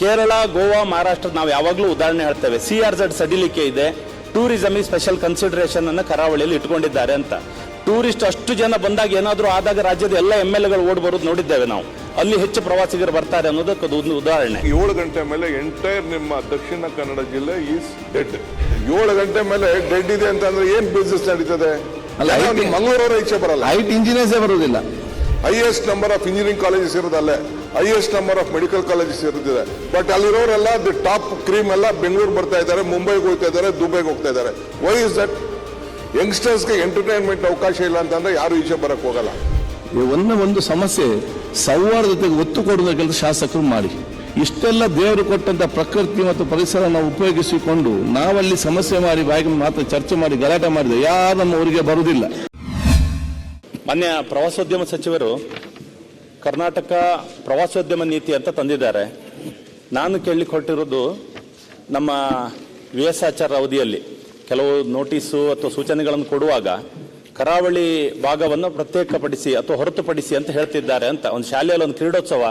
ಕೇರಳ ಗೋವಾ ಮಹಾರಾಷ್ಟ್ರ ನಾವು ಯಾವಾಗಲೂ ಉದಾಹರಣೆ ಹೇಳ್ತೇವೆ. ಸಿ ಆರ್ ಝಡ್ ಸಡಿಲಿಕೆ ಇದೆ. ಟೂರಿಸಮ್ ಸ್ಪೆಷಲ್ ಕನ್ಸಿಡರೇಷನ್ ಅನ್ನು ಕರಾವಳಿಯಲ್ಲಿ ಇಟ್ಕೊಂಡಿದ್ದಾರೆ ಅಂತ. ಟೂರಿಸ್ಟ್ ಅಷ್ಟು ಜನ ಬಂದಾಗ ಏನಾದರೂ ಆದಾಗ ರಾಜ್ಯದ ಎಲ್ಲ ಎಂ ಎಲ್ ಎಗಳು ಓಡ್ ಬರೋದು ನೋಡಿದ್ದೇವೆ ನಾವು. ಅಲ್ಲಿ ಹೆಚ್ಚು ಪ್ರವಾಸಿಗರು ಬರ್ತಾರೆ ಅನ್ನೋದಕ್ಕೆ ಅದು ಒಂದು ಉದಾಹರಣೆ. ಏಳು ಗಂಟೆ ಮೇಲೆ ಎಂಟೈರ್ ನಿಮ್ಮ ದಕ್ಷಿಣ ಕನ್ನಡ ಜಿಲ್ಲೆ ಈಸ್ ಡೆಡ್ ಏಳು ಗಂಟೆ ಮೇಲೆ ಡೆಡ್ ಇದೆ ಅಂತ ಅಂದ್ರೆ ಏನ್ ಬಿಸ್ನೆಸ್ ನಡೀತದೆ? ಮಂಗಳೂರವರ ಇಚ್ಛೆ ಬರಲ್ಲ. ಐಟ್ ಇಂಜಿನಿಯರ್ಸೇ ಬರೋದಿಲ್ಲ. Highest number of engineering colleges ಇರೋದಲ್ಲೇ. Highest number of medical colleges ಇರುತ್ತಿದೆ. But ಅಲ್ಲಿರೋರೆಲ್ಲ ದಿ ಟಾಪ್ ಕ್ರೀಮ್ ಎಲ್ಲ ಬೆಂಗಳೂರು ಬರ್ತಾ ಇದ್ದಾರೆ ಮುಂಬೈಗೆ ಹೋಗ್ತಾ ಇದ್ದಾರೆ ದುಬೈಗೆ ಹೋಗ್ತಾ ಇದ್ದಾರೆ. ವೈ ಇಸ್ ದಟ್ ಯಂಗ್ಸ್ಟರ್ಸ್ಗೆ ಎಂಟರ್ಟೈನ್ಮೆಂಟ್ ಅವಕಾಶ ಇಲ್ಲ ಅಂತಂದ್ರೆ ಯಾರು ಈಚೆ ಬರಕ್ ಹೋಗಲ್ಲ. ಈ ಒಂದೇ ಒಂದು ಸಮಸ್ಯೆ ಸೌಹಾರ್ದತೆಗೆ ಒತ್ತು ಕೊಡುವ ಕೆಲಸ ಶಾಸಕರು ಮಾಡಿ. ಇಷ್ಟೆಲ್ಲ ದೇವರು ಕೊಟ್ಟಂತ ಪ್ರಕೃತಿ ಮತ್ತು ಪರಿಸರ ನಾವು ಉಪಯೋಗಿಸಿಕೊಂಡು ನಾವಲ್ಲಿ ಸಮಸ್ಯೆ ಮಾಡಿ ಬಾಯಿಗೆ ಮಾತ್ರ ಚರ್ಚೆ ಮಾಡಿ ಗಲಾಟೆ ಮಾಡಿದೆ ಯಾರು ನಮ್ಮ ಊರಿಗೆ ಬರುವುದಿಲ್ಲ. ಮೊನ್ನೆ ಪ್ರವಾಸೋದ್ಯಮ ಸಚಿವರು ಕರ್ನಾಟಕ ಪ್ರವಾಸೋದ್ಯಮ ನೀತಿ ಅಂತ ತಂದಿದ್ದಾರೆ. ನಾನು ಕೇಳಲಿಕ್ಕೆ ಹೊರಟಿರೋದು ನಮ್ಮ ವಿ ಎಸ್ ಆಚಾರ ಅವಧಿಯಲ್ಲಿ ಕೆಲವು ನೋಟಿಸು ಅಥವಾ ಸೂಚನೆಗಳನ್ನು ಕೊಡುವಾಗ ಕರಾವಳಿ ಭಾಗವನ್ನು ಪ್ರತ್ಯೇಕಪಡಿಸಿ ಅಥವಾ ಹೊರತುಪಡಿಸಿ ಅಂತ ಹೇಳ್ತಿದ್ದಾರೆ ಅಂತ ಒಂದು ಶಾಲೆಯಲ್ಲಿ ಒಂದು ಕ್ರೀಡೋತ್ಸವ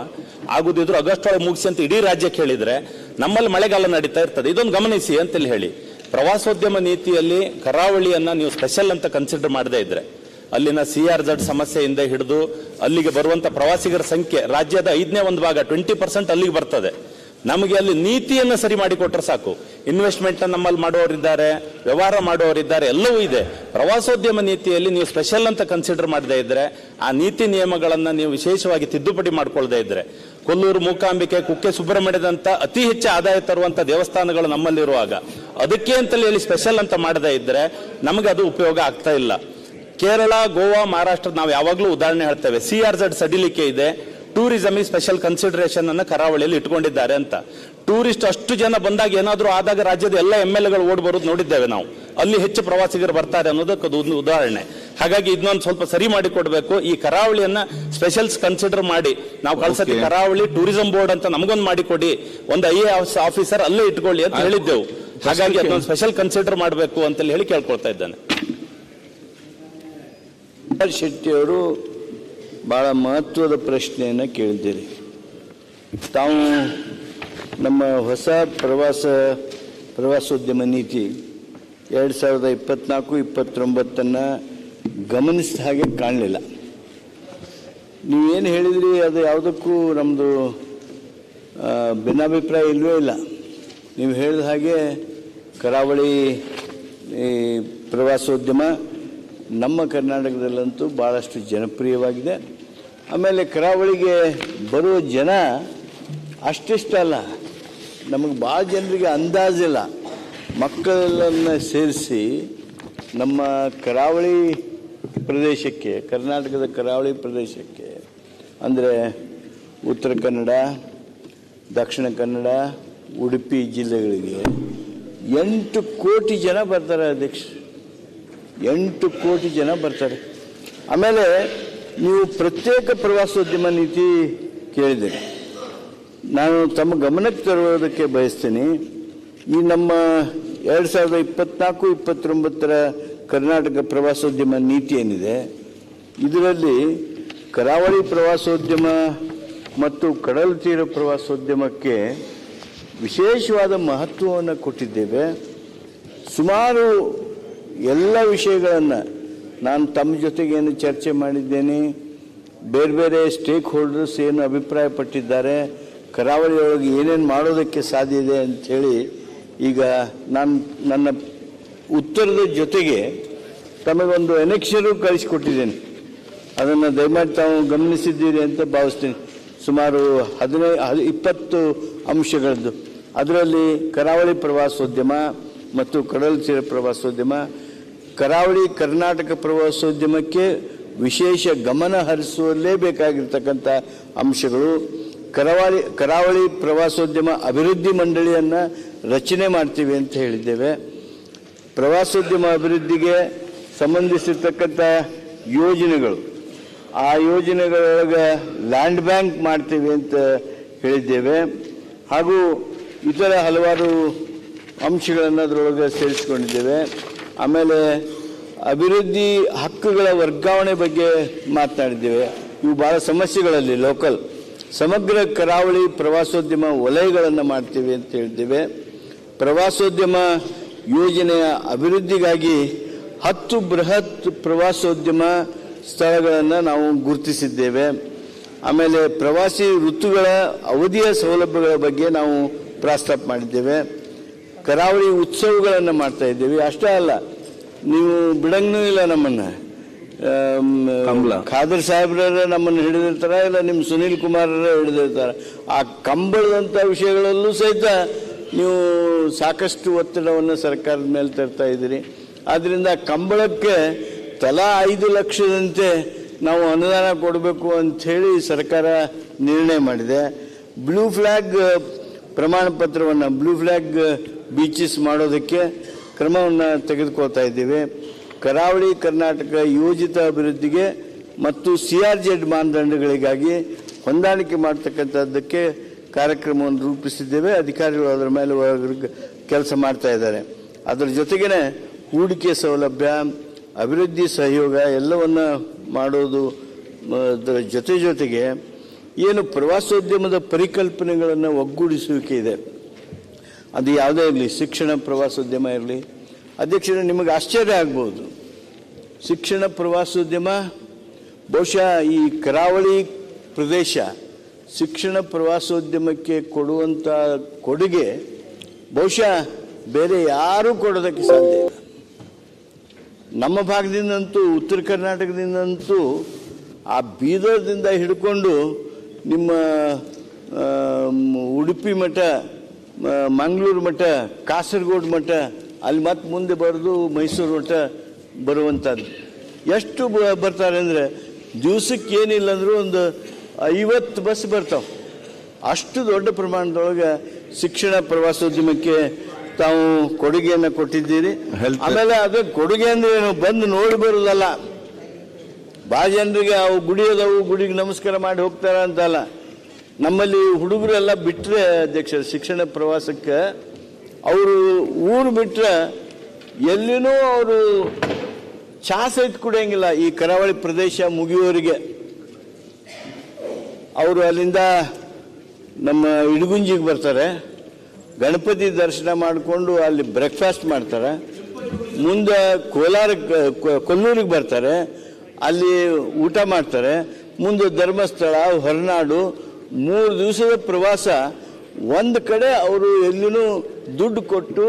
ಆಗುದಿದ್ರು ಆಗಸ್ಟ್ ಒಳಗೆ ಮುಗಿಸಿ ಅಂತ ಇಡೀ ರಾಜ್ಯಕ್ಕೆ ಹೇಳಿದ್ರೆ ನಮ್ಮಲ್ಲಿ ಮಳೆಗಾಲ ನಡೀತಾ ಇರ್ತದೆ. ಇದೊಂದು ಗಮನಿಸಿ ಅಂತೇಳಿ ಹೇಳಿ. ಪ್ರವಾಸೋದ್ಯಮ ನೀತಿಯಲ್ಲಿ ಕರಾವಳಿಯನ್ನ ನೀವು ಸ್ಪೆಷಲ್ ಅಂತ ಕನ್ಸಿಡರ್ ಮಾಡದೇ ಇದ್ರೆ ಅಲ್ಲಿನ ಸಿ ಆರ್ ಜಡ್ ಸಮಸ್ಯೆಯಿಂದ ಹಿಡಿದು ಅಲ್ಲಿಗೆ ಬರುವಂಥ ಪ್ರವಾಸಿಗರ ಸಂಖ್ಯೆ ರಾಜ್ಯದ ಐದನೇ ಒಂದು ಭಾಗ ಟ್ವೆಂಟಿ ಪರ್ಸೆಂಟ್ ಅಲ್ಲಿಗೆ ಬರ್ತದೆ. ನಮಗೆ ಅಲ್ಲಿ ನೀತಿಯನ್ನು ಸರಿ ಮಾಡಿಕೊಟ್ರೆ ಸಾಕು. ಇನ್ವೆಸ್ಟ್ಮೆಂಟ್ ನಮ್ಮಲ್ಲಿ ಮಾಡುವವರಿದ್ದಾರೆ ವ್ಯವಹಾರ ಮಾಡುವವರಿದ್ದಾರೆ ಎಲ್ಲವೂ ಇದೆ. ಪ್ರವಾಸೋದ್ಯಮ ನೀತಿಯಲ್ಲಿ ನೀವು ಸ್ಪೆಷಲ್ ಅಂತ ಕನ್ಸಿಡರ್ ಮಾಡದೇ ಇದ್ರೆ, ಆ ನೀತಿ ನಿಯಮಗಳನ್ನು ನೀವು ವಿಶೇಷವಾಗಿ ತಿದ್ದುಪಡಿ ಮಾಡಿಕೊಳ್ಳದೇ ಇದ್ರೆ, ಕೊಲ್ಲೂರು, ಮೂಕಾಂಬಿಕೆ, ಕುಕ್ಕೆ ಸುಬ್ರಹ್ಮಣ್ಯದಂತ ಅತಿ ಹೆಚ್ಚು ಆದಾಯ ತರುವಂಥ ದೇವಸ್ಥಾನಗಳು ನಮ್ಮಲ್ಲಿರುವಾಗ, ಅದಕ್ಕೆ ಅಂತಲೇ ಹೇಳಿ ಸ್ಪೆಷಲ್ ಅಂತ ಮಾಡದೇ ಇದ್ರೆ ನಮಗೆ ಅದು ಉಪಯೋಗ ಆಗ್ತಾ ಇಲ್ಲ. ಕೇರಳ ಗೋವಾ ಮಹಾರಾಷ್ಟ್ರ ನಾವು ಯಾವಾಗಲೂ ಉದಾಹರಣೆ ಹೇಳ್ತೇವೆ. ಸಿ ಆರ್ ಝಡ್ ಸಡಿಲಿಕೆ ಇದೆ. ಟೂರಿಸಮ್ ಈ ಸ್ಪೆಷಲ್ ಕನ್ಸಿಡರೇಷನ್ ಅನ್ನು ಕರಾವಳಿಯಲ್ಲಿ ಇಟ್ಕೊಂಡಿದ್ದಾರೆ ಅಂತ. ಟೂರಿಸ್ಟ್ ಅಷ್ಟು ಜನ ಬಂದಾಗ ಏನಾದರೂ ಆದಾಗ ರಾಜ್ಯದ ಎಲ್ಲ ಎಂ ಎಲ್ ಎಗಳು ಓಡ್ ಬರೋದು ನೋಡಿದ್ದೇವೆ ನಾವು. ಅಲ್ಲಿ ಹೆಚ್ಚು ಪ್ರವಾಸಿಗರು ಬರ್ತಾರೆ ಅನ್ನೋದಕ್ಕೆ ಅದು ಒಂದು ಉದಾಹರಣೆ. ಹಾಗಾಗಿ ಇದನ್ನೊಂದು ಸ್ವಲ್ಪ ಸರಿ ಮಾಡಿ ಕೊಡಬೇಕು ಈ ಕರಾವಳಿಯನ್ನ ಸ್ಪೆಷಲ್ಸ್ ಕನ್ಸಿಡರ್ ಮಾಡಿ. ನಾವು ಕಳ್ಸಕ್ಕೆ ಕರಾವಳಿ ಟೂರಿಸಂ ಬೋರ್ಡ್ ಅಂತ ನಮಗೊಂದು ಮಾಡಿಕೊಡಿ. ಒಂದು ಐ ಎ ಆಫೀಸರ್ ಅಲ್ಲೇ ಇಟ್ಕೊಳ್ಳಿ ಅಂತ ಹೇಳಿದ್ದೆವು. ಹಾಗಾಗಿ ಅದನ್ನೊಂದು ಸ್ಪೆಷಲ್ ಕನ್ಸಿಡರ್ ಮಾಡಬೇಕು ಅಂತ ಹೇಳಿ ಕೇಳ್ಕೊಳ್ತಾ ಇದ್ದಾನೆ. ಆರ್ ಶೆಟ್ಟಿಯವರು ಬಹಳ ಮಹತ್ವದ ಪ್ರಶ್ನೆಯನ್ನು ಕೇಳಿದ್ದೀರಿ. ತಾವು ನಮ್ಮ ಹೊಸ ಪ್ರವಾಸ, ಪ್ರವಾಸೋದ್ಯಮ ನೀತಿ ಎರಡು ಸಾವಿರದ ಇಪ್ಪತ್ನಾಲ್ಕು, ಇಪ್ಪತ್ತೊಂಬತ್ತನ್ನು ಗಮನಿಸಿದ ಹಾಗೆ ಕಾಣಲಿಲ್ಲ. ನೀವೇನು ಹೇಳಿದ್ರಿ ಅದು ಯಾವುದಕ್ಕೂ ನಮ್ಮದು ಭಿನ್ನಾಭಿಪ್ರಾಯ ಇಲ್ಲವೇ ಇಲ್ಲ. ನೀವು ಹೇಳಿದ ಹಾಗೆ ಕರಾವಳಿ ಈ ಪ್ರವಾಸೋದ್ಯಮ ನಮ್ಮ ಕರ್ನಾಟಕದಲ್ಲಂತೂ ಭಾಳಷ್ಟು ಜನಪ್ರಿಯವಾಗಿದೆ. ಆಮೇಲೆ ಕರಾವಳಿಗೆ ಬರುವ ಜನ ಅಷ್ಟಿಷ್ಟ ಅಲ್ಲ. ನಮಗೆ ಭಾಳ ಜನರಿಗೆ ಅಂದಾಜಿಲ್ಲ ಮಕ್ಕಳನ್ನು ಸೇರಿಸಿ ನಮ್ಮ ಕರಾವಳಿ ಪ್ರದೇಶಕ್ಕೆ, ಕರ್ನಾಟಕದ ಕರಾವಳಿ ಪ್ರದೇಶಕ್ಕೆ, ಅಂದರೆ ಉತ್ತರ ಕನ್ನಡ, ದಕ್ಷಿಣ ಕನ್ನಡ, ಉಡುಪಿ ಜಿಲ್ಲೆಗಳಿಗೆ ಎಂಟು ಕೋಟಿ ಜನ ಬರ್ತಾರೆ ಅಧ್ಯಕ್ಷ ಎಂಟು ಕೋಟಿ ಜನ ಬರ್ತಾರೆ. ಆಮೇಲೆ ನೀವು ಪ್ರತ್ಯೇಕ ಪ್ರವಾಸೋದ್ಯಮ ನೀತಿ ಕೇಳಿದ್ದೀರಿ. ನಾನು ತಮ್ಮ ಗಮನಕ್ಕೆ ತರುವುದಕ್ಕೆ ಬಯಸ್ತೀನಿ. ಈ ನಮ್ಮ ಎರಡು ಸಾವಿರದ ಇಪ್ಪತ್ನಾಲ್ಕು, ಇಪ್ಪತ್ತೊಂಬತ್ತರ ಕರ್ನಾಟಕ ಪ್ರವಾಸೋದ್ಯಮ ನೀತಿ ಏನಿದೆ, ಇದರಲ್ಲಿ ಕರಾವಳಿ ಪ್ರವಾಸೋದ್ಯಮ ಮತ್ತು ಕಡಲ ತೀರ ಪ್ರವಾಸೋದ್ಯಮಕ್ಕೆ ವಿಶೇಷವಾದ ಮಹತ್ವವನ್ನು ಕೊಟ್ಟಿದ್ದೇವೆ. ಸುಮಾರು ಎಲ್ಲ ವಿಷಯಗಳನ್ನು ನಾನು ತಮ್ಮ ಜೊತೆಗೇನು ಚರ್ಚೆ ಮಾಡಿದ್ದೇನೆ. ಬೇರೆ ಬೇರೆ ಸ್ಟೇಕ್ ಹೋಲ್ಡರ್ಸ್ ಏನು ಅಭಿಪ್ರಾಯಪಟ್ಟಿದ್ದಾರೆ. ಕರಾವಳಿಯೊಳಗೆ ಏನೇನು ಮಾಡೋದಕ್ಕೆ ಸಾಧ್ಯ ಇದೆ ಅಂಥೇಳಿ ಈಗ ನಾನು ನನ್ನ ಉತ್ತರದ ಜೊತೆಗೆ ತಮಗೊಂದು ಎನೆಕ್ಷರು ಕಳಿಸಿಕೊಟ್ಟಿದ್ದೇನೆ. ಅದನ್ನು ದಯಮಾಡಿ ತಾವು ಗಮನಿಸಿದ್ದೀರಿ ಅಂತ ಭಾವಿಸ್ತೀನಿ. ಸುಮಾರು ಹದಿನೈದು ಹದಿ ಇಪ್ಪತ್ತು ಅಂಶಗಳದ್ದು. ಅದರಲ್ಲಿ ಕರಾವಳಿ ಪ್ರವಾಸೋದ್ಯಮ ಮತ್ತು ಕಡಲ ತೀರ ಪ್ರವಾಸೋದ್ಯಮ ಕರಾವಳಿ ಕರ್ನಾಟಕ ಪ್ರವಾಸೋದ್ಯಮಕ್ಕೆ ವಿಶೇಷ ಗಮನ ಹರಿಸುವಲ್ಲೇ ಬೇಕಾಗಿರ್ತಕ್ಕಂಥ ಅಂಶಗಳು ಕರಾವಳಿ ಕರಾವಳಿ ಪ್ರವಾಸೋದ್ಯಮ ಅಭಿವೃದ್ಧಿ ಮಂಡಳಿಯನ್ನು ರಚನೆ ಮಾಡ್ತೀವಿ ಅಂತ ಹೇಳಿದ್ದೇವೆ. ಪ್ರವಾಸೋದ್ಯಮ ಅಭಿವೃದ್ಧಿಗೆ ಸಂಬಂಧಿಸಿರ್ತಕ್ಕಂಥ ಯೋಜನೆಗಳು. ಆ ಯೋಜನೆಗಳೊಳಗೆ ಲ್ಯಾಂಡ್ ಬ್ಯಾಂಕ್ ಮಾಡ್ತೀವಿ ಅಂತ ಹೇಳಿದ್ದೇವೆ. ಹಾಗೂ ಇತರ ಹಲವಾರು ಅಂಶಗಳನ್ನು ಅದರೊಳಗೆ ಸೇರಿಸ್ಕೊಂಡಿದ್ದೇವೆ. ಆಮೇಲೆ ಅಭಿವೃದ್ಧಿ ಹಕ್ಕುಗಳ ವರ್ಗಾವಣೆ ಬಗ್ಗೆ ಮಾತನಾಡಿದ್ದೇವೆ. ಇವು ಭಾಳ ಸಮಸ್ಯೆಗಳಲ್ಲಿ ಲೋಕಲ್ ಸಮಗ್ರ ಕರಾವಳಿ ಪ್ರವಾಸೋದ್ಯಮ ವಲಯಗಳನ್ನು ಮಾಡ್ತೀವಿ ಅಂತ ಹೇಳ್ತೇವೆ. ಪ್ರವಾಸೋದ್ಯಮ ಯೋಜನೆಯ ಅಭಿವೃದ್ಧಿಗಾಗಿ ಹತ್ತು ಬೃಹತ್ ಪ್ರವಾಸೋದ್ಯಮ ಸ್ಥಳಗಳನ್ನು ನಾವು ಗುರುತಿಸಿದ್ದೇವೆ. ಆಮೇಲೆ ಪ್ರವಾಸಿ ಋತುಗಳ ಅವಧಿಯ ಸೌಲಭ್ಯಗಳ ಬಗ್ಗೆ ನಾವು ಪ್ರಸ್ತಾಪ ಮಾಡಿದ್ದೇವೆ. ಕರಾವಳಿ ಉತ್ಸವಗಳನ್ನು ಮಾಡ್ತಾ ಇದ್ದೀವಿ. ಅಷ್ಟೇ ಅಲ್ಲ ನೀವು ಬಿಡಂಗೂ ಇಲ್ಲ ನಮ್ಮನ್ನು. ಖಾದರ್ ಸಾಹೇಬ್ರ ನಮ್ಮನ್ನು ಹಿಡಿದಿರ್ತಾರ ಇಲ್ಲ ನಿಮ್ಮ ಸುನೀಲ್ ಕುಮಾರರ ಹಿಡಿದಿರ್ತಾರ? ಆ ಕಂಬಳದಂಥ ವಿಷಯಗಳಲ್ಲೂ ಸಹಿತ ನೀವು ಸಾಕಷ್ಟು ಒತ್ತಡವನ್ನು ಸರ್ಕಾರದ ಮೇಲೆ ತರ್ತಾ ಇದ್ದೀರಿ. ಆದ್ರಿಂದ ಕಂಬಳಕ್ಕೆ ತಲಾ ಐದು ಲಕ್ಷದಂತೆ ನಾವು ಅನುದಾನ ಕೊಡಬೇಕು ಅಂಥೇಳಿ ಸರ್ಕಾರ ನಿರ್ಣಯ ಮಾಡಿದೆ. ಬ್ಲೂ ಫ್ಲ್ಯಾಗ್ ಪ್ರಮಾಣ ಪತ್ರವನ್ನು ಬ್ಲೂ ಫ್ಲ್ಯಾಗ್ ಬೀಚಸ್ ಮಾಡೋದಕ್ಕೆ ಕ್ರಮವನ್ನು ತೆಗೆದುಕೊಳ್ತಾ ಇದ್ದೀವಿ. ಕರಾವಳಿ ಕರ್ನಾಟಕ ಯೋಜಿತ ಅಭಿವೃದ್ಧಿಗೆ ಮತ್ತು ಸಿ ಆರ್ ಜೆಡ್ ಮಾನದಂಡಗಳಿಗಾಗಿ ಹೊಂದಾಣಿಕೆ ಮಾಡ್ತಕ್ಕಂಥದ್ದಕ್ಕೆ ಕಾರ್ಯಕ್ರಮವನ್ನು ರೂಪಿಸಿದ್ದೇವೆ. ಅಧಿಕಾರಿಗಳು ಅದರ ಮೇಲೆ ಕೆಲಸ ಮಾಡ್ತಾ ಇದ್ದಾರೆ. ಅದರ ಜೊತೆಗೇ ಹೂಡಿಕೆ ಸೌಲಭ್ಯ, ಅಭಿವೃದ್ಧಿ ಸಹಯೋಗ ಎಲ್ಲವನ್ನ ಮಾಡೋದು ಅದರ ಜೊತೆ ಜೊತೆಗೆ ಏನು ಪ್ರವಾಸೋದ್ಯಮದ ಪರಿಕಲ್ಪನೆಗಳನ್ನು ಒಗ್ಗೂಡಿಸುವಿಕೆ ಇದೆ. ಅದು ಯಾವುದೇ ಇರಲಿ, ಶಿಕ್ಷಣ ಪ್ರವಾಸೋದ್ಯಮ ಇರಲಿ. ಅಧ್ಯಕ್ಷರೇ, ನಿಮಗೆ ಆಶ್ಚರ್ಯ ಆಗ್ಬೋದು. ಶಿಕ್ಷಣ ಪ್ರವಾಸೋದ್ಯಮ, ಬಹುಶಃ ಈ ಕರಾವಳಿ ಪ್ರದೇಶ ಶಿಕ್ಷಣ ಪ್ರವಾಸೋದ್ಯಮಕ್ಕೆ ಕೊಡುವಂಥ ಕೊಡುಗೆ ಬಹುಶಃ ಬೇರೆ ಯಾರೂ ಕೊಡೋದಕ್ಕೆ ಸಾಧ್ಯ ಇಲ್ಲ. ನಮ್ಮ ಭಾಗದಿಂದಂತೂ, ಉತ್ತರ ಕರ್ನಾಟಕದಿಂದಂತೂ ಆ ಬೀದರ್ದಿಂದ ಹಿಡ್ಕೊಂಡು ನಿಮ್ಮ ಉಡುಪಿ ಮಠ ಮಂಗಳೂರು ಮಠ ಕಾಸರಗೋಡು ಮಠ ಅಲ್ಲಿ ಮತ್ತೆ ಮುಂದೆ ಬರೆದು ಮೈಸೂರು ಮಠ ಬರುವಂಥದ್ದು ಎಷ್ಟು ಬ- ಬರ್ತಾರೆ ಅಂದರೆ ದಿವಸಕ್ಕೆ ಏನಿಲ್ಲ ಅಂದರೂ ಒಂದು ಐವತ್ತು ಬಸ್ ಬರ್ತಾವೆ. ಅಷ್ಟು ದೊಡ್ಡ ಪ್ರಮಾಣದೊಳಗೆ ಶಿಕ್ಷಣ ಪ್ರವಾಸೋದ್ಯಮಕ್ಕೆ ತಾವು ಕೊಡುಗೆಯನ್ನು ಕೊಟ್ಟಿದ್ದೀರಿ. ಆಮೇಲೆ ಅದು ಕೊಡುಗೆ ಅಂದರೆ ಏನು? ಬಂದು ನೋಡಿ ಬರೋದಲ್ಲ. ಭಾಳ ಜನರಿಗೆ ಅವು ಗುಡಿ ಅದಾವು ಗುಡಿಗೆ ನಮಸ್ಕಾರ ಮಾಡಿ ಹೋಗ್ತಾರ ಅಂತಲ್ಲ. ನಮ್ಮಲ್ಲಿ ಹುಡುಗರೆಲ್ಲ ಬಿಟ್ಟರೆ ಅಧ್ಯಕ್ಷ, ಶಿಕ್ಷಣ ಪ್ರವಾಸಕ್ಕೆ ಅವರು ಊರು ಬಿಟ್ಟರೆ ಎಲ್ಲಿನೂ ಅವರು ಚಾ ಸಹಿತ ಕುಡಿಯಂಗಿಲ್ಲ ಈ ಕರಾವಳಿ ಪ್ರದೇಶ ಮುಗಿಯೋರಿಗೆ. ಅವರು ಅಲ್ಲಿಂದ ನಮ್ಮ ಇಡಗುಂಜಿಗೆ ಬರ್ತಾರೆ. ಗಣಪತಿ ದರ್ಶನ ಮಾಡಿಕೊಂಡು ಅಲ್ಲಿ ಬ್ರೇಕ್ಫಾಸ್ಟ್ ಮಾಡ್ತಾರೆ. ಮುಂದೆ ಕೋಲಾರಕ್ಕೆ ಕೊಲ್ಲೂರಿಗೆ ಬರ್ತಾರೆ. ಅಲ್ಲಿ ಊಟ ಮಾಡ್ತಾರೆ. ಮುಂದೆ ಧರ್ಮಸ್ಥಳ, ಹೊರನಾಡು ಮೂರು ದಿವಸದ ಪ್ರವಾಸ, ಒಂದು ಕಡೆ ಅವರು ಎಲ್ಲೂ ದುಡ್ಡು ಕೊಟ್ಟು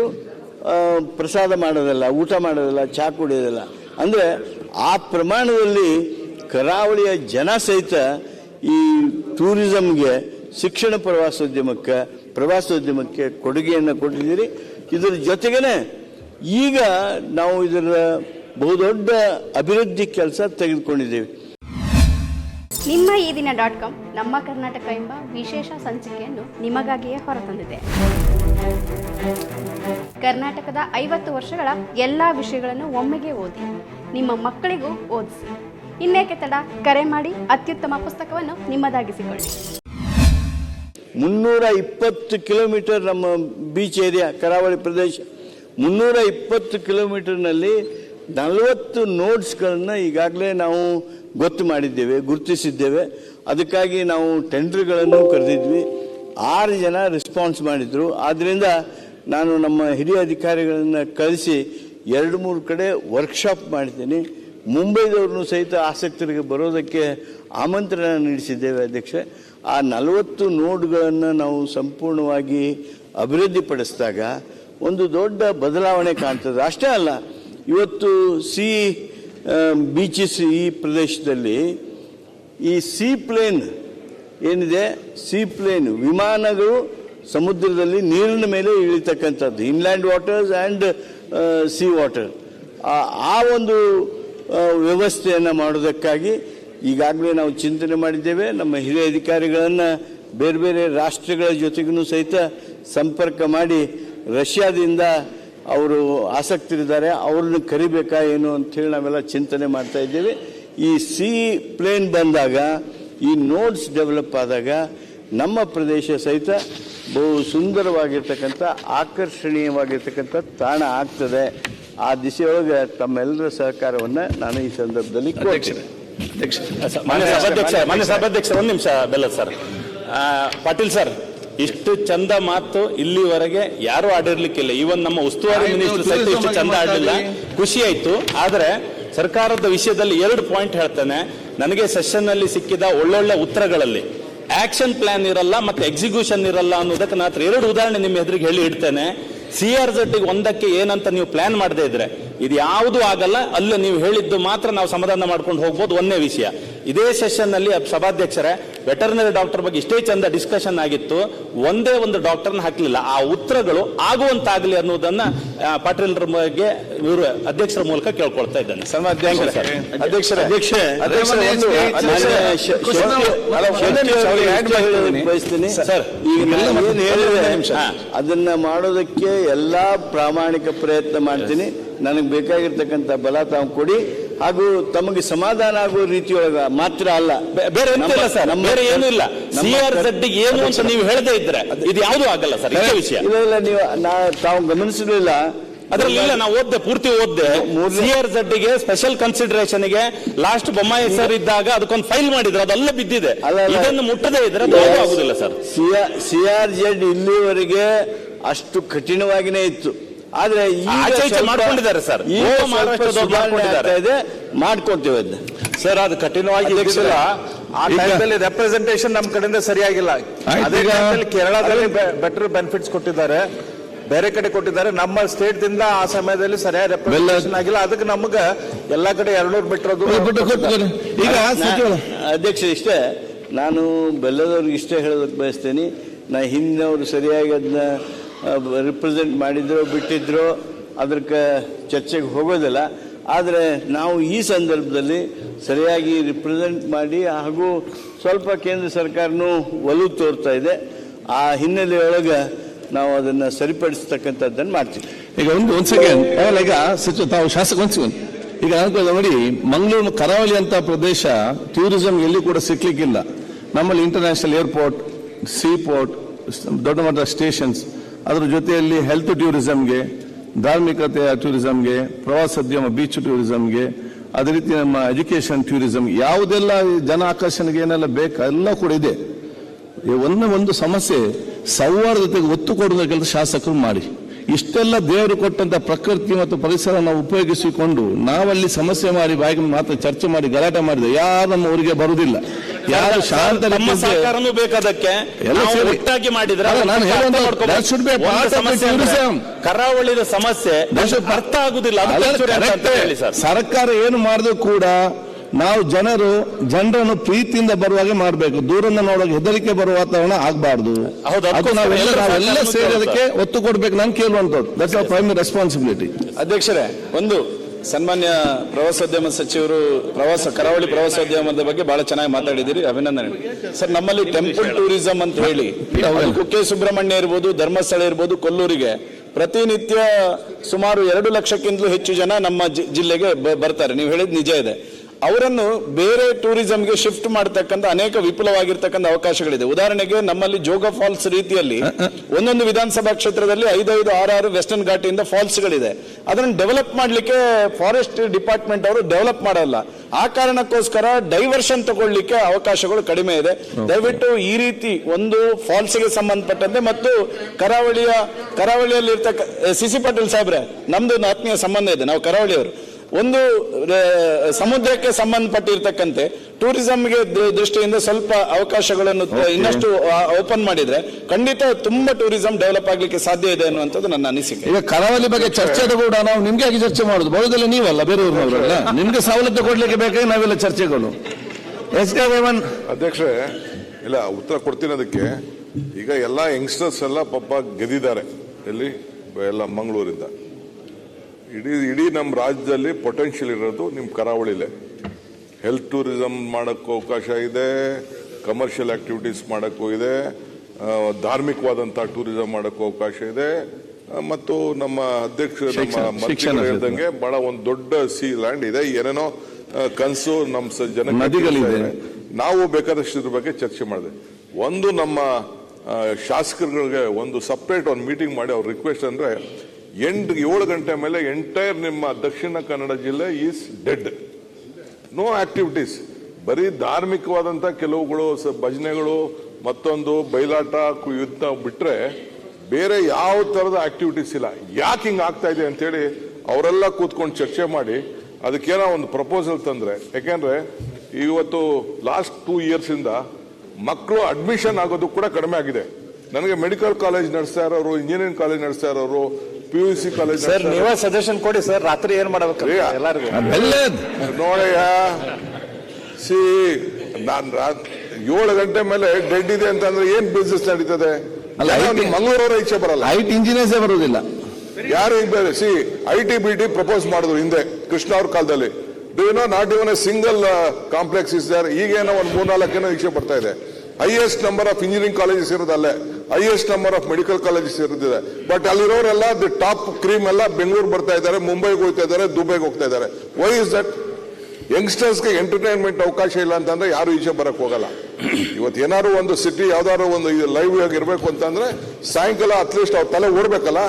ಪ್ರಸಾದ ಮಾಡೋದಲ್ಲ, ಊಟ ಮಾಡೋದಿಲ್ಲ, ಚಹಾ ಕುಡಿಯೋದಿಲ್ಲ. ಅಂದರೆ ಆ ಪ್ರಮಾಣದಲ್ಲಿ ಕರಾವಳಿಯ ಜನ ಸಹಿತ ಈ ಟೂರಿಸಮ್ಗೆ ಶಿಕ್ಷಣ ಪ್ರವಾಸೋದ್ಯಮಕ್ಕೆ ಪ್ರವಾಸೋದ್ಯಮಕ್ಕೆ ಕೊಡುಗೆಯನ್ನು ಕೊಟ್ಟಿದ್ದೀರಿ. ಇದರ ಜೊತೆಗೇನೆ ಈಗ ನಾವು ಇದರ ಬಹುದೊಡ್ಡ ಅಭಿವೃದ್ಧಿ ಕೆಲಸ ತೆಗೆದುಕೊಂಡಿದ್ದೀವಿ. ನಿಮ್ಮ ಈ ದಿನ ಡಾಟ್ ಕಾಮ್, ನಮ್ಮ ಕರ್ನಾಟಕ ಎಂಬ ವಿಶೇಷ ಸಂಚಿಕೆಯನ್ನು ನಿಮಗಾಗಿಯೇ ಹೊರತಂದಿದೆ. ಕರ್ನಾಟಕದ ಐವತ್ತು ವರ್ಷಗಳ ಎಲ್ಲ ವಿಷಯಗಳನ್ನು ಒಮ್ಮೆಗೆ ಓದಿ, ನಿಮ್ಮ ಮಕ್ಕಳಿಗೂ ಓದಿಸಿ. ಇನ್ನೇಕೆ ತಡ? ಕರೆ ಮಾಡಿ ಅತ್ಯುತ್ತಮ ಪುಸ್ತಕವನ್ನು ನಿಮ್ಮದಾಗಿಸಿಕೊಳ್ಳಿ. ಮುನ್ನೂರ ಇಪ್ಪತ್ತು ಕಿಲೋಮೀಟರ್ ನಮ್ಮ ಬೀಚ್ ಏರಿಯಾ, ಕರಾವಳಿ ಪ್ರದೇಶ. ಮುನ್ನೂರ ಇಪ್ಪತ್ತು ಕಿಲೋಮೀಟರ್ನಲ್ಲಿ ನಲವತ್ತು ನೋಟ್ಸ್ಗಳನ್ನು ಈಗಾಗಲೇ ನಾವು ಗೊತ್ತು ಮಾಡಿದ್ದೇವೆ, ಗುರುತಿಸಿದ್ದೇವೆ. ಅದಕ್ಕಾಗಿ ನಾವು ಟೆಂಡರ್ಗಳನ್ನು ಕರೆದಿದ್ವಿ. ಆರು ಜನ ರೆಸ್ಪಾನ್ಸ್ ಮಾಡಿದರು. ಆದ್ದರಿಂದ ನಾನು ನಮ್ಮ ಹಿರಿಯ ಅಧಿಕಾರಿಗಳನ್ನು ಕಳಿಸಿ ಎರಡು ಮೂರು ಕಡೆ ವರ್ಕ್ಶಾಪ್ ಮಾಡಿದ್ದೀನಿ. ಮುಂಬೈದವ್ರನ್ನು ಸಹಿತ ಆಸಕ್ತರಿಗೆ ಬರೋದಕ್ಕೆ ಆಮಂತ್ರಣ ನೀಡಿಸಿದ್ದೇವೆ ಅಧ್ಯಕ್ಷೆ. ಆ ನಲವತ್ತು ನೋಡ್ಗಳನ್ನು ನಾವು ಸಂಪೂರ್ಣವಾಗಿ ಅಭಿವೃದ್ಧಿಪಡಿಸಿದಾಗ ಒಂದು ದೊಡ್ಡ ಬದಲಾವಣೆ ಕಾಣ್ತದೆ. ಅಷ್ಟೇ ಅಲ್ಲ, ಇವತ್ತು ಸಿ ಬೀಚಸ್ ಈ ಪ್ರದೇಶದಲ್ಲಿ ಈ ಸೀ ಪ್ಲೇನ್ ಏನಿದೆ? ಸೀ ಪ್ಲೇನ್ ವಿಮಾನಗಳು ಸಮುದ್ರದಲ್ಲಿ ನೀರಿನ ಮೇಲೆ ಇಳಿತಕ್ಕಂಥದ್ದು. Inland waters and sea water. ಆ ಒಂದು ವ್ಯವಸ್ಥೆಯನ್ನು ಮಾಡೋದಕ್ಕಾಗಿ ಈಗಾಗಲೇ ನಾವು ಚಿಂತನೆ ಮಾಡಿದ್ದೇವೆ. ನಮ್ಮ ಹಿರಿಯ ಅಧಿಕಾರಿಗಳನ್ನು ಬೇರೆ ಬೇರೆ ರಾಷ್ಟ್ರಗಳ ಜೊತೆಗೂ ಸಹಿತ ಸಂಪರ್ಕ ಮಾಡಿ ರಷ್ಯಾದಿಂದ ಅವರು ಆಸಕ್ತರಿದ್ದಾರೆ ಅವ್ರನ್ನ ಕರಿಬೇಕಾ ಏನು ಅಂಥೇಳಿ ನಾವೆಲ್ಲ ಚಿಂತನೆ ಮಾಡ್ತಾ ಇದ್ದೇವೆ. ಈ ಸಿ ಪ್ಲೇನ್ ಬಂದಾಗ ಈ ನೋಟ್ಸ್ ಡೆವಲಪ್ ಆದಾಗ ನಮ್ಮ ಪ್ರದೇಶ ಸಹಿತ ಬಹು ಸುಂದರವಾಗಿರ್ತಕ್ಕಂಥ ಆಕರ್ಷಣೀಯವಾಗಿರ್ತಕ್ಕಂಥ ತಾಣ ಆಗ್ತದೆ. ಆ ದಿಸೆಯೊಳಗೆ ತಮ್ಮೆಲ್ಲರ ಸಹಕಾರವನ್ನು ನಾನು ಈ ಸಂದರ್ಭದಲ್ಲಿ ಮಾನ್ಯ ಸಭಾಧ್ಯಕ್ಷ ಮಾನ್ಯ ಸಭಾಧ್ಯಕ್ಷ ಒಂದು ನಿಮಿಷ ಬೆಲ್ಲ ಸರ್. ಪಾಟೀಲ್ ಸರ್ ಇಷ್ಟು ಚಂದ ಮಾತು ಇಲ್ಲಿವರೆಗೆ ಯಾರು ಆಡಿರ್ಲಿಕ್ಕಿಲ್ಲ. ಈವನ್ ನಮ್ಮ ಉಸ್ತುವಾರಿ ಮಿನಿಸ್ಟರ್ ಸಹಿತ ಇಷ್ಟು ಚಂದ ಆಡಲಿಲ್ಲ. ಖುಷಿ ಆಯ್ತು. ಆದ್ರೆ ಸರ್ಕಾರದ ವಿಷಯದಲ್ಲಿ ಎರಡು ಪಾಯಿಂಟ್ ಹೇಳ್ತೇನೆ. ನನಗೆ ಸೆಷನ್ ಅಲ್ಲಿ ಸಿಕ್ಕಿದ ಒಳ್ಳೊಳ್ಳೆ ಉತ್ತರಗಳಲ್ಲಿ ಆಕ್ಷನ್ ಪ್ಲಾನ್ ಇರಲ್ಲ ಮತ್ತೆ ಎಕ್ಸಿಕ್ಯೂಷನ್ ಇರಲ್ಲ ಅನ್ನೋದಕ್ಕೆ ನಾನು ಎರಡು ಉದಾಹರಣೆ ನಿಮ್ಮ ಎದುರಿಗೆ ಹೇಳಿ ಇಡ್ತೇನೆ. ಸಿ ಆರ್ ಝಡ್ಗೆ ಒಂದಕ್ಕೆ ಏನಂತ ನೀವು ಪ್ಲಾನ್ ಮಾಡದೇ ಇದ್ರೆ ಇದು ಯಾವುದು ಆಗಲ್ಲ ಅಲ್ಲಿ ನೀವು ಹೇಳಿದ್ದು ಮಾತ್ರ ನಾವು ಸಮಾಧಾನ ಮಾಡ್ಕೊಂಡು ಹೋಗ್ಬೋದು ಒಂದೇ ವಿಷಯ. ಇದೇ ಸೆಷನ್ನಲ್ಲಿ ಸಭಾಧ್ಯಕ್ಷರೇ ವೆಟರ್ನರಿ ಡಾಕ್ಟರ್ ಬಗ್ಗೆ ಇಷ್ಟೇ ಚಂದ ಡಿಸ್ಕಷನ್ ಆಗಿತ್ತು. ಒಂದೇ ಒಂದು ಡಾಕ್ಟರ್ನ ಹಾಕ್ಲಿಲ್ಲ. ಆ ಉತ್ತರಗಳು ಆಗುವಂತಾಗಲಿ ಅನ್ನೋದನ್ನ ಪಾಟೀಲ್ರ ಬಗ್ಗೆ ಇವರು ಅಧ್ಯಕ್ಷರ ಮೂಲಕ ಕೇಳ್ಕೊಳ್ತಾ ಇದ್ದಾನೆ. ಬಯಸ್ತೀನಿ ಅದನ್ನ ಮಾಡೋದಕ್ಕೆ ಎಲ್ಲಾ ಪ್ರಾಮಾಣಿಕ ಪ್ರಯತ್ನ ಮಾಡ್ತೀನಿ. ನನಗೆ ಬೇಕಾಗಿರ್ತಕ್ಕಂಥ ಬಲ ತಾವು ಕೊಡಿ ಹಾಗೂ ತಮಗೆ ಸಮಾಧಾನ ಆಗುವ ರೀತಿಯೊಳಗ ಮಾತ್ರ ಅಲ್ಲ. ಬೇರೆ ಇಲ್ಲ ಸರ್? ಬೇರೆ ಏನೂ ಇಲ್ಲ. ನಮ್ಮ ಸಿ ಆರ್ ಝಡ್ ಏನು ಅಂತ ನೀವು ಹೇಳದೇ ಇದ್ರೆ ಇದು ಯಾವುದು ಆಗಲ್ಲ ಸರ್ ಇದೇ ವಿಷಯ. ಇಲ್ಲ ನೀವು ನಾ ತಾವು ಗಮನಿಸಲಿಲ್ಲ ಅದ್ರಲ್ಲಿ ಇಲ್ಲ ನಾವು ಓದ್ದೆ ಪೂರ್ತಿ ಓದ್ದೆ. ಸಿಆರ್ ಜಡ್ಗೆ ಸ್ಪೆಷಲ್ ಕನ್ಸಿಡರೇಷನ್ಗೆ ಲಾಸ್ಟ್ ಬೊಮ್ಮಾಯಿ ಸರ್ ಇದ್ದಾಗ ಅದಕ್ಕೊಂದು ಫೈಲ್ ಮಾಡಿದ್ರು ಅದೆಲ್ಲ ಬಿದ್ದಿದೆ. ಇದನ್ನು ಮುಟ್ಟದೇ ಇದ್ರೆ ಅದು ಆಗುದಿಲ್ಲ ಸರ್. ಸಿಆರ್ ಜೆಡ್ ಇಲ್ಲಿವರೆಗೆ ಅಷ್ಟು ಕಠಿಣವಾಗಿನೇ ಇತ್ತು. ಆದ್ರೆ ಈಗ ಮಾಡ್ಕೊಂಡಿದ್ದಾರೆ ಸರ್. ಇದೆ. ಮಾಡ್ಕೊಳ್ತೇವೆ ಅದನ್ನ ಸರ್ ಅದು ಕಠಿಣವಾಗಿ ಇದ್ದಿದ್ದಿಲ್ಲ. ಆ ಟೈಮಲ್ಲಿ ರೆಪ್ರೆಸೆಂಟೇಷನ್ ನಮ್ಮ ಕಡೆಯಿಂದ ಸರಿಯಾಗಿಲ್ಲ. ಅದೇ ಕೇರಳದಲ್ಲಿ ಬೆಟರ್ ಬೆನಿಫಿಟ್ಸ್ ಕೊಟ್ಟಿದ್ದಾರೆ. ಬೇರೆ ಕಡೆ ಕೊಟ್ಟಿದ್ದಾರೆ. ನಮ್ಮ ಸ್ಟೇಟ್ ದಿಂದ ಆ ಸಮಯದಲ್ಲಿ ಸರಿಯಾದ ರೆಪ್ರೆಸೆಂಟೇಷನ್ ಆಗಿಲ್ಲ. ಅದಕ್ಕೆ ನಮಗ ಎಲ್ಲಾ ಕಡೆ ಎರಡ್ನೂರು ಕೊಟ್ಟು ಈಗ ಅಧ್ಯಕ್ಷ ಇಷ್ಟೇ ನಾನು ಬೆಲ್ಲದವ್ರಿಗೆ ಇಷ್ಟೇ ಹೇಳೋದಕ್ಕೆ ಬಯಸ್ತೇನೆ. ನಾ ಹಿಂದಿನವರು ಸರಿಯಾಗಿ ಅದನ್ನ ರಿಪ್ರೆಸೆಂಟ್ ಮಾಡಿದ್ರು, ಬಿಟ್ಟಿದ್ರು ಅದಕ್ಕೆ ಚರ್ಚೆಗೆ ಹೋಗೋದಿಲ್ಲ. ಆದರೆ ನಾವು ಈ ಸಂದರ್ಭದಲ್ಲಿ ಸರಿಯಾಗಿ ರಿಪ್ರೆಸೆಂಟ್ ಮಾಡಿ ಹಾಗೂ ಸ್ವಲ್ಪ ಕೇಂದ್ರ ಸರ್ಕಾರನೂ ಒಲವು ತೋರ್ತಾ ಇದೆ. ಆ ಹಿನ್ನೆಲೆಯೊಳಗೆ ನಾವು ಅದನ್ನು ಸರಿಪಡಿಸ್ತಕ್ಕಂಥದ್ದನ್ನು ಮಾಡ್ತೀವಿ. ಈಗ ಒಂದು ಒಂದು ಸೆಕೆಂಡ್ ಈಗ ಸಚಿವ, ತಾವು ಶಾಸಕ, ಒಂದು second. ಈಗ ಅನುಕೂಲ ನೋಡಿ, ಮಂಗಳೂರು ಕರಾವಳಿ ಅಂತ ಪ್ರದೇಶ ಟೂರಿಸಂ ಎಲ್ಲಿ ಕೂಡ ಸಿಕ್ಕಲಿಕ್ಕಿಲ್ಲ ನಮ್ಮಲ್ಲಿ ಇಂಟರ್ನ್ಯಾಷನಲ್ ಏರ್ಪೋರ್ಟ್ ಸೀ ಪೋರ್ಟ್ ದೊಡ್ಡ ಮಟ್ಟದ ಸ್ಟೇಷನ್ಸ್ ಅದ್ರ ಜೊತೆಯಲ್ಲಿ ಹೆಲ್ತ್ ಟೂರಿಸಂಗೆ ಧಾರ್ಮಿಕತೆಯ ಟೂರಿಸಂಗೆ ಪ್ರವಾಸೋದ್ಯಮ ಬೀಚ್ ಟೂರಿಸಂಗೆ ಅದೇ ರೀತಿ ನಮ್ಮ ಎಜುಕೇಶನ್ ಟೂರಿಸಂ ಯಾವುದೆಲ್ಲ ಜನ ಆಕರ್ಷಣೆಗೆ ಏನೆಲ್ಲ ಬೇಕು ಎಲ್ಲ ಕೂಡ ಇದೆ. ಒಂದೇ ಒಂದು ಸಮಸ್ಯೆ, ಸೌಹಾರ್ದತೆಗೆ ಒತ್ತು ಕೊಡುವ ಕೆಲಸ ಶಾಸಕರು ಮಾಡಿ. ಇಷ್ಟೆಲ್ಲ ದೇವರು ಕೊಟ್ಟಂತ ಪ್ರಕೃತಿ ಮತ್ತು ಪರಿಸರ ನಾವು ಉಪಯೋಗಿಸಿಕೊಂಡು ನಾವಲ್ಲಿ ಸಮಸ್ಯೆ ಮಾಡಿ, ಬಾಯಿಗೆ ಮಾತ್ರ ಚರ್ಚೆ ಮಾಡಿ, ಗಲಾಟೆ ಮಾಡಿದೆ ಯಾರು ನಮ್ಮ ಊರಿಗೆ ಬರುವುದಿಲ್ಲ. ಯಾರು ಶಾಂತ ನಮ್ಮ ಸರ್ಕಾರನೂ ಬೇಕಾದಕ್ಕೆ ಎಲ್ಲ. ಒಟ್ಟಾಗಿ ಮಾಡಿದ್ರೆ ನಾನು tourism. ಕರಾವಳಿದ ಸಮಸ್ಯೆ ಅರ್ಥ ಆಗುದಿಲ್ಲ. ಅದಕ್ಕೆ ಅಂತ ಹೇಳಿ ಸರ್. ಸರ್ಕಾರ ಏನು ಮಾಡಿದ್ರು ಕೂಡ ನಾವು ಜನರು ಜನರನ್ನು ಪ್ರೀತಿಯಿಂದ ಬರುವಾಗ ಮಾಡಬೇಕು. ದೂರದಿಂದ ನೋಡುವಾಗ ಹೆದರಿಕೆ ಬರುವ ವಾತಾವರಣ ಆಗಬಾರ್ದು. ಹೌದು, ಅದಕ್ಕೋಸ್ಕರ ನಾವೆಲ್ಲ ನಾವೆಲ್ಲ ಸೇರಿ ಅದಕ್ಕೆ ಒತ್ತು ಕೊಡ್ಬೇಕು. ನಾನು ಕೇಳುವಂತದ್ದು ದಟ್ಸ್ ಅವರ್ ಪ್ರೈಮರಿ ರೆಸ್ಪಾನ್ಸಿಬಿಲಿಟಿ ಅಧ್ಯಕ್ಷರೇ ಒಂದು ಸನ್ಮಾನ್ಯ ಪ್ರವಾಸೋದ್ಯಮ ಸಚಿವರು ಪ್ರವಾಸ, ಕರಾವಳಿ ಪ್ರವಾಸೋದ್ಯಮದ ಬಗ್ಗೆ ಬಹಳ ಚೆನ್ನಾಗಿ ಮಾತಾಡಿದಿರಿ ಅಭಿನಂದನೆ. ಸರ್, ನಮ್ಮಲ್ಲಿ ಟೆಂಪಲ್ ಟೂರಿಸಂ ಅಂತ ಹೇಳಿ ಕುಕ್ಕೆ ಸುಬ್ರಹ್ಮಣ್ಯ ಇರ್ಬೋದು, ಧರ್ಮಸ್ಥಳ ಇರ್ಬೋದು, ಕೊಲ್ಲೂರಿಗೆ ಪ್ರತಿನಿತ್ಯ ಸುಮಾರು ಎರಡು ಲಕ್ಷಕ್ಕಿಂತಲೂ ಹೆಚ್ಚು ಜನ ನಮ್ಮ ಜಿಲ್ಲೆಗೆ ಬರ್ತಾರೆ. ನೀವು ಹೇಳಿದ ನಿಜ ಇದೆ. ಅವರನ್ನು ಬೇರೆ ಟೂರಿಸಂಗೆ ಶಿಫ್ಟ್ ಮಾಡತಕ್ಕಂಥ ಅನೇಕ ವಿಪುಲವಾಗಿರ್ತಕ್ಕಂಥ ಅವಕಾಶಗಳಿದೆ. ಉದಾಹರಣೆಗೆ ನಮ್ಮಲ್ಲಿ ಜೋಗ ಫಾಲ್ಸ್ ರೀತಿಯಲ್ಲಿ ಒಂದೊಂದು ವಿಧಾನಸಭಾ ಕ್ಷೇತ್ರದಲ್ಲಿ ಐದೈದು ಆರಾರು ವೆಸ್ಟರ್ನ್ ಘಾಟಿಯಿಂದ ಫಾಲ್ಸ್ಗಳಿದೆ. ಅದನ್ನು ಡೆವಲಪ್ ಮಾಡಲಿಕ್ಕೆ ಫಾರೆಸ್ಟ್ ಡಿಪಾರ್ಟ್ಮೆಂಟ್ ಅವರು ಡೆವಲಪ್ ಮಾಡಲ್ಲ. ಆ ಕಾರಣಕ್ಕೋಸ್ಕರ ಡೈವರ್ಷನ್ ತಗೊಳ್ಳಿಕ್ಕೆ ಅವಕಾಶಗಳು ಕಡಿಮೆ ಇದೆ. ದಯವಿಟ್ಟು ಈ ರೀತಿ ಒಂದು ಫಾಲ್ಸ್ಗೆ ಸಂಬಂಧಪಟ್ಟಂತೆ ಮತ್ತು ಕರಾವಳಿಯ ಕರಾವಳಿಯಲ್ಲಿ ಇರ್ತಕ್ಕ ಸಿ ಸಿ ಪಾಟೀಲ್ ಸಾಹೇಬ್ರೆ ನಮ್ದು ಒಂದು ಆತ್ಮೀಯ ಸಂಬಂಧ ಇದೆ. ನಾವು ಕರಾವಳಿಯವರು. ಒಂದು ಸಮುದ್ರಕ್ಕೆ ಸಂಬಂಧಪಟ್ಟಿರ್ತಕ್ಕಂತೆ ಟೂರಿಸಂಗೆ ದೃಷ್ಟಿಯಿಂದ ಸ್ವಲ್ಪ ಅವಕಾಶಗಳನ್ನು ಇನ್ನಷ್ಟು ಓಪನ್ ಮಾಡಿದ್ರೆ ಖಂಡಿತ ತುಂಬಾ ಟೂರಿಸಂ ಡೆವಲಪ್ ಆಗ್ಲಿಕ್ಕೆ ಸಾಧ್ಯ ಇದೆ ಅನ್ನುವಂಥದ್ದು ನನ್ನ ಅನಿಸಿಕೆ. ಈಗ ಕರಾವಳಿ ಬಗ್ಗೆ ಚರ್ಚೆ ಕೂಡ ನಾವು ನಿಮ್ಗೆ ಆಗಿ ಚರ್ಚೆ ಮಾಡುದು. ಬರೋದಿಲ್ಲ ನೀವಲ್ಲ ಬೇರೆಯವ್ರನ್ನವರಲ್ಲ? ನಿಮ್ಗೆ ಸವಲತ್ತು ಕೊಡ್ಲಿಕ್ಕೆ ಬೇಕಾಗಿ ನಾವೆಲ್ಲ ಚರ್ಚೆಗಳು ಎಸ್ ಕೆ ರೇವನ್ ಅಧ್ಯಕ್ಷರೇ ಇಲ್ಲ ಉತ್ತರ ಕೊಡ್ತೀನಿ ಅದಕ್ಕೆ. ಈಗ ಎಲ್ಲ ಯಂಗ್ಸ್ಟರ್ಸ್ ಎಲ್ಲ ಪಾಪ ಗೆದ್ದಿದ್ದಾರೆ. ಎಲ್ಲಿ? ಎಲ್ಲ ಮಂಗಳೂರಿಂದ. ಇಡೀ ಇಡೀ ನಮ್ಮ ರಾಜ್ಯದಲ್ಲಿ ಪೊಟೆನ್ಷಿಯಲ್ ಇರೋದು ನಿಮ್ಮ ಕರಾವಳಿಲೇ. ಹೆಲ್ತ್ ಟೂರಿಸಂ ಮಾಡೋಕ್ಕೂ ಅವಕಾಶ ಇದೆ ಕಮರ್ಷಿಯಲ್ ಆಕ್ಟಿವಿಟೀಸ್ ಮಾಡೋಕ್ಕೂ ಇದೆ ಧಾರ್ಮಿಕವಾದಂಥ ಟೂರಿಸಂ ಮಾಡೋಕ್ಕೂ ಅವಕಾಶ ಇದೆ. ಮತ್ತು ನಮ್ಮ ಅಧ್ಯಕ್ಷ ನಮ್ಮ ಹೇಳ್ದಂಗೆ ಬಹಳ ಒಂದು ದೊಡ್ಡ ಸಿ ಲ್ಯಾಂಡ್ ಇದೆ. ಏನೇನೋ ಕನಸು ನಮ್ಮ ಇದೆ. ನಾವು ಬೇಕಾದಷ್ಟು ಇದ್ರ ಬಗ್ಗೆ ಚರ್ಚೆ ಮಾಡಿದೆ. ಒಂದು ನಮ್ಮ ಶಾಸಕರುಗಳಿಗೆ ಒಂದು ಸಪ್ರೇಟ್ ಒಂದು ಮೀಟಿಂಗ್ ಮಾಡಿ ಅವ್ರ ರಿಕ್ವೆಸ್ಟ್ ಅಂದ್ರೆ ಎಂಟು ಏಳು ಗಂಟೆ ಮೇಲೆ ಎಂಟೈರ್ ನಿಮ್ಮ ದಕ್ಷಿಣ ಕನ್ನಡ ಜಿಲ್ಲೆ ಈಸ್ ಡೆಡ್ ನೋ ಆಕ್ಟಿವಿಟೀಸ್ ಬರೀ ಧಾರ್ಮಿಕವಾದಂಥ ಕೆಲವುಗಳು ಭಜನೆಗಳು, ಮತ್ತೊಂದು ಬಯಲಾಟ ಯುದ್ಧ ಬಿಟ್ಟರೆ ಬೇರೆ ಯಾವ ಥರದ ಆಕ್ಟಿವಿಟೀಸ್ ಇಲ್ಲ. ಯಾಕೆ ಹಿಂಗೆ ಆಗ್ತಾ ಇದೆ ಅಂತೇಳಿ ಅವರೆಲ್ಲ ಕೂತ್ಕೊಂಡು ಚರ್ಚೆ ಮಾಡಿ ಅದಕ್ಕೇನೋ ಒಂದು ಪ್ರಪೋಸಲ್ ತಂದರೆ. ಯಾಕೆಂದರೆ ಇವತ್ತು ಲಾಸ್ಟ್ ಟೂ ಇಯರ್ಸಿಂದ ಮಕ್ಕಳು ಅಡ್ಮಿಷನ್ ಆಗೋದು ಕೂಡ ಕಡಿಮೆ ಆಗಿದೆ. ನನಗೆ ಮೆಡಿಕಲ್ ಕಾಲೇಜ್ ನಡೆಸ್ತಾ ಇರೋರು ಇಂಜಿನಿಯರಿಂಗ್ ಕಾಲೇಜ್ ನಡೆಸ್ತಾ ಇರೋರು P U C college sir ನೀವೇ ಸಜೆಷನ್ ಕೊಡಿ ಸರ್ ರಾತ್ರಿ ಏನ್ ಮಾಡಬೇಕು? ಎಲ್ಲರಿಗೂ. ನೋಡಿ ನೋಡಯ್ಯ ಸಿ ನಾನ್ ರಾತ್- ಏಳು ಗಂಟೆ ಮೇಲೆ ಡೆಡ್ ಇದೆ ಅಂತಂದ್ರೆ ಏನ್ ಬಿಸ್ನೆಸ್ ನಡೀತದೆ? ಅಲ್ಲ, IT ಮಂಗಳೂರವರ ಇಚ್ಛೆ ಬರಲ್ಲ. ಐಟಿ ಇಂಜಿನಿಯರ್ಸ್ ಇಂಜಿನಿಯರ್ಸೇ ಬರುವುದಿಲ್ಲ. ಯಾರು ಈಗ ಬೇರೆ? C I T B T propose ಮಾಡಿದ್ರು ಹಿಂದೆ ಕೃಷ್ಣ ಅವ್ರ ಕಾಲದಲ್ಲಿ. Do no not even a single complex is there ಈಗೇನೋ ಒಂದು ಮೂರ್ನಾಲ್ಕೇನೋ ಇಚ್ಛೆ ಬರ್ತಾ ಇದೆ. Highest number of engineering colleges ಇರೋದಲ್ಲೇ highest number of medical colleges ಇರುತ್ತಿದೆ. But ಅಲ್ಲಿರೋರೆಲ್ಲ ದಿ ಟಾಪ್ ಕ್ರೀಮ್ ಎಲ್ಲ ಬೆಂಗಳೂರು ಬರ್ತಾ ಇದ್ದಾರೆ ಮುಂಬೈಗೆ ಹೋಗ್ತಾ ಇದ್ದಾರೆ ದುಬೈಗೆ ಹೋಗ್ತಾ ಇದ್ದಾರೆ. ವೈ ಇಸ್ ದಟ್ ಯಂಗ್ಸ್ಟರ್ಸ್ಗೆ ಎಂಟರ್ಟೈನ್ಮೆಂಟ್ ಅವಕಾಶ ಇಲ್ಲ ಅಂತಂದ್ರೆ ಯಾರು ಈಚೆ ಬರಕ್ ಹೋಗಲ್ಲ. ಇವತ್ತು ಏನಾದ್ರು ಒಂದು ಸಿಟಿ ಯಾವ್ದಾದ್ರು ಒಂದು ಲೈವ್ ಆಗಿ ಇರಬೇಕು ಅಂತಂದ್ರೆ ಸಾಯಂಕಾಲ ಅಟ್ಲೀಸ್ಟ್ ಅವ್ರ ತಲೆ ಓಡ್ಬೇಕಲ್ಲ.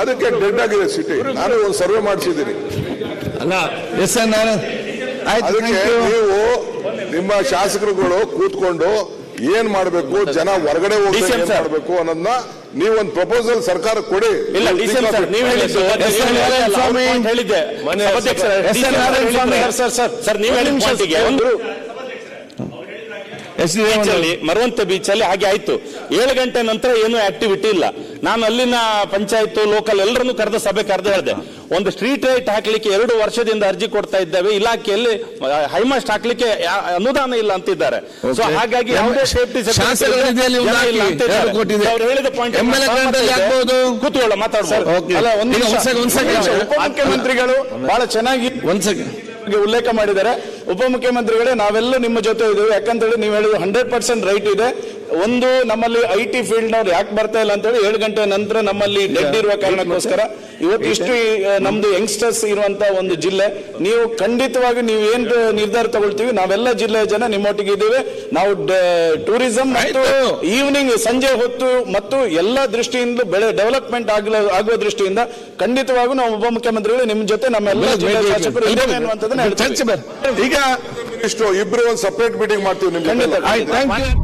ಅದಕ್ಕೆ ಡೆಡ್ ಆಗಿದೆ ಸಿಟಿ ನಾನು ಒಂದು ಸರ್ವೆ ಮಾಡಿಸಿದ್ದೀನಿ. ಅದಕ್ಕೆ ನೀವು ನಿಮ್ಮ ಶಾಸಕರುಗಳು ಕೂತ್ಕೊಂಡು ಏನ್ ಮಾಡಬೇಕು ಜನ ಹೊರಗಡೆ ಹೋಗಿ ಏನ್. ಮಾಡಬೇಕು ಅನ್ನೋದನ್ನ ನೀವೊಂದು ಪ್ರಪೋಸಲ್ ಸರ್ಕಾರ ಕೊಡಿ ಇಲ್ಲ ಡಿಸಿಎಂ ಸರ್ ನೀವು ಹೇಳಿದ್ದು ಎಸ್ ಎನ್ ನಾರಾಯಣ ಸ್ವಾಮಿ. ಹೇಳಿದ್ದೆ ಸಭಾಧ್ಯಕ್ಷರೇ, S N Narayana Swamy. Sir, sir sir sir ನೀವು ಹೇಳಿದ ಪಾಯಿಂಟಿಗೆ ಒಂದು ಎಸ್ ಡಿ ಬೀಚ್ ಅಲ್ಲಿ ಮರವಂತೆ ಬೀಚ್ ಅಲ್ಲಿ ಹಾಗೆ ಆಯ್ತು. ಏಳು ಗಂಟೆ ನಂತರ ಏನು ಆಕ್ಟಿವಿಟಿ ಇಲ್ಲ. ನಾನು ಅಲ್ಲಿನ ಪಂಚಾಯತ್ ಲೋಕಲ್ ಎಲ್ಲರನ್ನು ಕರೆದ ಸಭೆ ಕರೆದು ಹೇಳಿದೆ. ಒಂದು ಸ್ಟ್ರೀಟ್ ಲೈಟ್ ಹಾಕ್ಲಿಕ್ಕೆ ಎರಡು ವರ್ಷದಿಂದ ಅರ್ಜಿ ಕೊಡ್ತಾ ಇದ್ದೇವೆ. ಇಲಾಖೆಯಲ್ಲಿ ಹೈಮಾಸ್ಟ್ ಹಾಕ್ಲಿಕ್ಕೆ ಅನುದಾನ ಇಲ್ಲ ಅಂತಿದ್ದಾರೆ. ಸೊ ಹಾಗಾಗಿ ಯಾವುದೇ ಸೇಫ್ಟಿ ಅವ್ರು ಹೇಳಿದ ಪಾಯಿಂಟ್. ಕೂತ್ಕೊಳ್ಳ ಮಾತಾಡ್ಬೋದು. ಉಪಮುಖ್ಯಮಂತ್ರಿಗಳು ಬಹಳ ಚೆನ್ನಾಗಿ ಒಂದ್ ಸೆಕೆಂಡ್ ಬಗ್ಗೆ ಉಲ್ಲೇಖ ಮಾಡಿದ್ದಾರೆ. ಉಪಮುಖ್ಯಮಂತ್ರಿಗಳೇ ನಾವೆಲ್ಲ ನಿಮ್ಮ ಜೊತೆ ಇದ್ದೇವೆ ಯಾಕಂತೇಳಿ ನೀವು ಹೇಳಿದ್ರು ಹಂಡ್ರೆಡ್ ಪರ್ಸೆಂಟ್ ರೈಟ್ ಇದೆ. ಒಂದು ನಮ್ಮಲ್ಲಿ ಐ ಟಿ ಫೀಲ್ಡ್ ನವ್ರು ಯಾಕೆ ಬರ್ತಾ ಇಲ್ಲ ಅಂತೇಳಿ ಏಳು ಗಂಟೆ ನಂತರ ನಮ್ಮಲ್ಲಿ ಡೆಡ್ ಇರುವ ಕಾರಣಕ್ಕೋಸ್ಕರ ಇವತ್ತು ಇಷ್ಟು ನಮ್ದು ಯಂಗ್ಸ್ಟರ್ಸ್ ಇರುವಂತ ಒಂದು ಜಿಲ್ಲೆ. ನೀವು ಖಂಡಿತವಾಗಿ ನೀವು ಏನ್ ನಿರ್ಧಾರ ತಗೊಳ್ತೀವಿ? ನಾವೆಲ್ಲ ಜಿಲ್ಲೆಯ ಜನ ನಿಮ್ಮೊಟ್ಟಿಗೆ ಇದ್ದೇವೆ. ನಾವು ಟೂರಿಸಂ ಮತ್ತು. ಈವ್ನಿಂಗ್ ಸಂಜೆ ಹೊತ್ತು ಮತ್ತು ಎಲ್ಲ ದೃಷ್ಟಿಯಿಂದ ಬೆಳೆ ಡೆವಲಪ್ಮೆಂಟ್ ಆಗಲ ಆಗುವ ದೃಷ್ಟಿಯಿಂದ ಖಂಡಿತವಾಗೂ ನಾವು ಉಪಮುಖ್ಯಮಂತ್ರಿಗಳು ನಿಮ್ಮ ಜೊತೆ ನಮ್ಮೆಲ್ಲ ಜಿಲ್ಲೆಯ ಶಾಸಕರು ಇದ್ದೇವೆ ಅನ್ನುವಂಥದ್ದನ್ನ ಈಗ ಇಬ್ರು ಒಂದು ಸಪರೇಟ್ ಮೀಟಿಂಗ್ ಮಾಡ್ತೀವಿ. ನಿಮ್ಗೆ. ಆಯ್ತು ಥ್ಯಾಂಕ್ ಯು